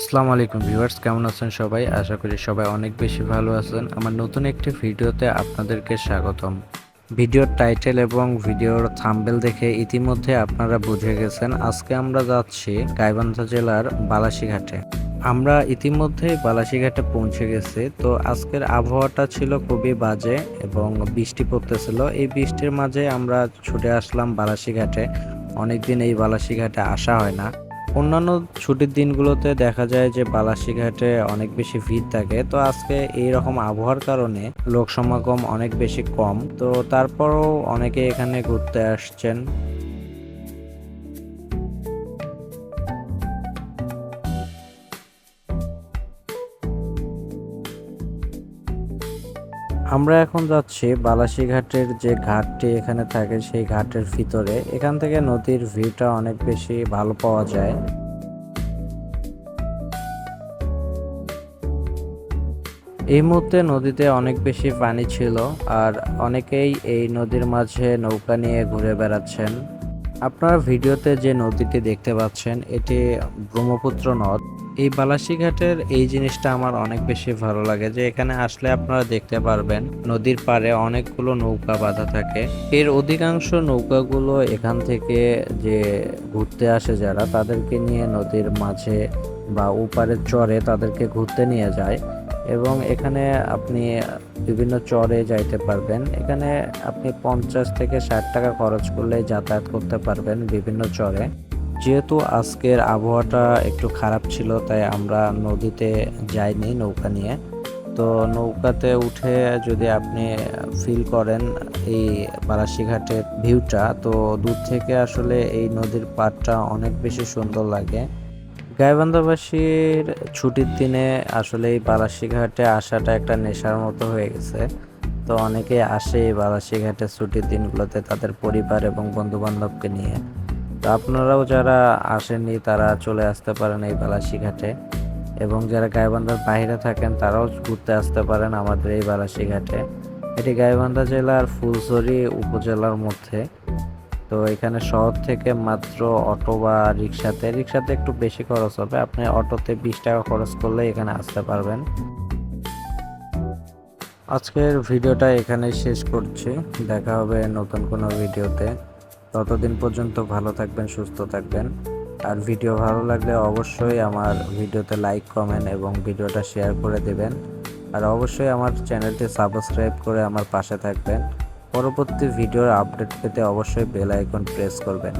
আসসালামু আলাইকুম ভিউয়ার্স, কেমন আছেন সবাই? আশা করি সবাই অনেক বেশি ভালো আছেন। আমার নতুন একটি ভিডিওতে আপনাদেরকে স্বাগতম। ভিডিওর টাইটেল এবং ভিডিওর থাম্বেল দেখে ইতিমধ্যে আপনারা বুঝে গেছেন, আজকে আমরা যাচ্ছি গাইবান্ধা জেলার বালাসীঘাটে। আমরা ইতিমধ্যেই বালাসীঘাটে পৌঁছে গেছি, তো আজকের আবহাওয়াটা ছিল খুবই বাজে এবং বৃষ্টি পড়তেছিল। এই বৃষ্টির মাঝে আমরা ছুটে আসলাম বালাসীঘাটে। অনেকদিন এই বালাসীঘাটে আসা হয় না। অন্যান্য ছুটির দিনগুলোতে দেখা যায় যে বালাসীঘাটে অনেক বেশি ভিড় থাকে। তো আজকে এই রকম আবহাওয়ার কারণে লোক সমাগম অনেক বেশি কম। তো তারপরও অনেকে এখানে ঘুরতে আসছেন। আমরা এখন যাচ্ছি বালাসীঘাটের যে ঘাটটি এখানে থাকে সেই ঘাটের ভিতরে। এখান থেকে নদীর ভিউটা অনেক বেশি ভালো পাওয়া যায়। এই মুহূর্তে নদীতে অনেক বেশি পানি ছিল আর অনেকেই এই নদীর মাঝে নৌকা নিয়ে ঘুরে বেড়াচ্ছেন। আপনারা ভিডিওতে যে নদীটি দেখতে পাচ্ছেন, এটি ব্রহ্মপুত্র নদ। এই বালাসীঘাটের এই জিনিসটা আমার অনেক বেশি ভালো লাগে যে এখানে আসলে আপনারা দেখতে পারবেন নদীর পারে অনেকগুলো নৌকা বাঁধা থাকে। এর অধিকাংশ নৌকাগুলো এখান থেকে যে ঘুরতে আসে যারা, তাদেরকে নিয়ে নদীর মাঝে বা ওপারে চরে তাদেরকে ঘুরতে নিয়ে যায়। এবং এখানে আপনি বিভিন্ন চরে যাইতে পারবেন। এখানে আপনি পঞ্চাশ থেকে ষাট টাকা খরচ করলে যাতায়াত করতে পারবেন বিভিন্ন চরে। যেহেতু আজকের আবহাওয়াটা একটু খারাপ ছিল, তাই আমরা নদীতে যাইনি নৌকা নিয়ে। তো নৌকাতে উঠে যদি আপনি ফিল করেন এই বারাসিঘাটের ভিউটা তো দূর থেকে আসলে এই নদীর পাড়টা অনেক বেশি সুন্দর লাগে। গাইবান্ধাবাসীর ছুটির দিনে আসলে এই বালাসীঘাটে আসাটা একটা নেশার মতো হয়ে গেছে। তো অনেকে আসে এই বালাসীঘাটে ছুটির দিনগুলোতে তাদের পরিবার এবং বন্ধু বান্ধবকে নিয়ে। তো আপনারাও যারা আসেননি, তারা চলে আসতে পারেন এই বালাসীঘাটে। এবং যারা গাইবান্ধার বাইরে থাকেন, তারাও ঘুরতে আসতে পারেন আমাদের এই বালাসীঘাটে। এটি গাইবান্ধা জেলার ফুলছড়ি উপজেলার মধ্যে। তো এখানে শহর থেকে মাত্র অটো বা রিক্সাতে রিক্সাতে একটু বেশি খরচ হবে। আপনি অটোতে বিশ টাকা খরচ করলে এখানে আসতে পারবেন। আজকের ভিডিওটা এখানেই শেষ করছি। দেখা হবে নতুন কোনো ভিডিওতে। ততদিন পর্যন্ত ভালো থাকবেন, সুস্থ থাকবেন। আর ভিডিও ভালো লাগলে অবশ্যই আমার ভিডিওতে লাইক, কমেন্ট এবং ভিডিওটা শেয়ার করে দেবেন। আর অবশ্যই আমার চ্যানেলটি সাবস্ক্রাইব করে আমার পাশে থাকবেন। পরবর্তী ভিডিওর আপডেট পেতে অবশ্যই বেল আইকন প্রেস করবেন।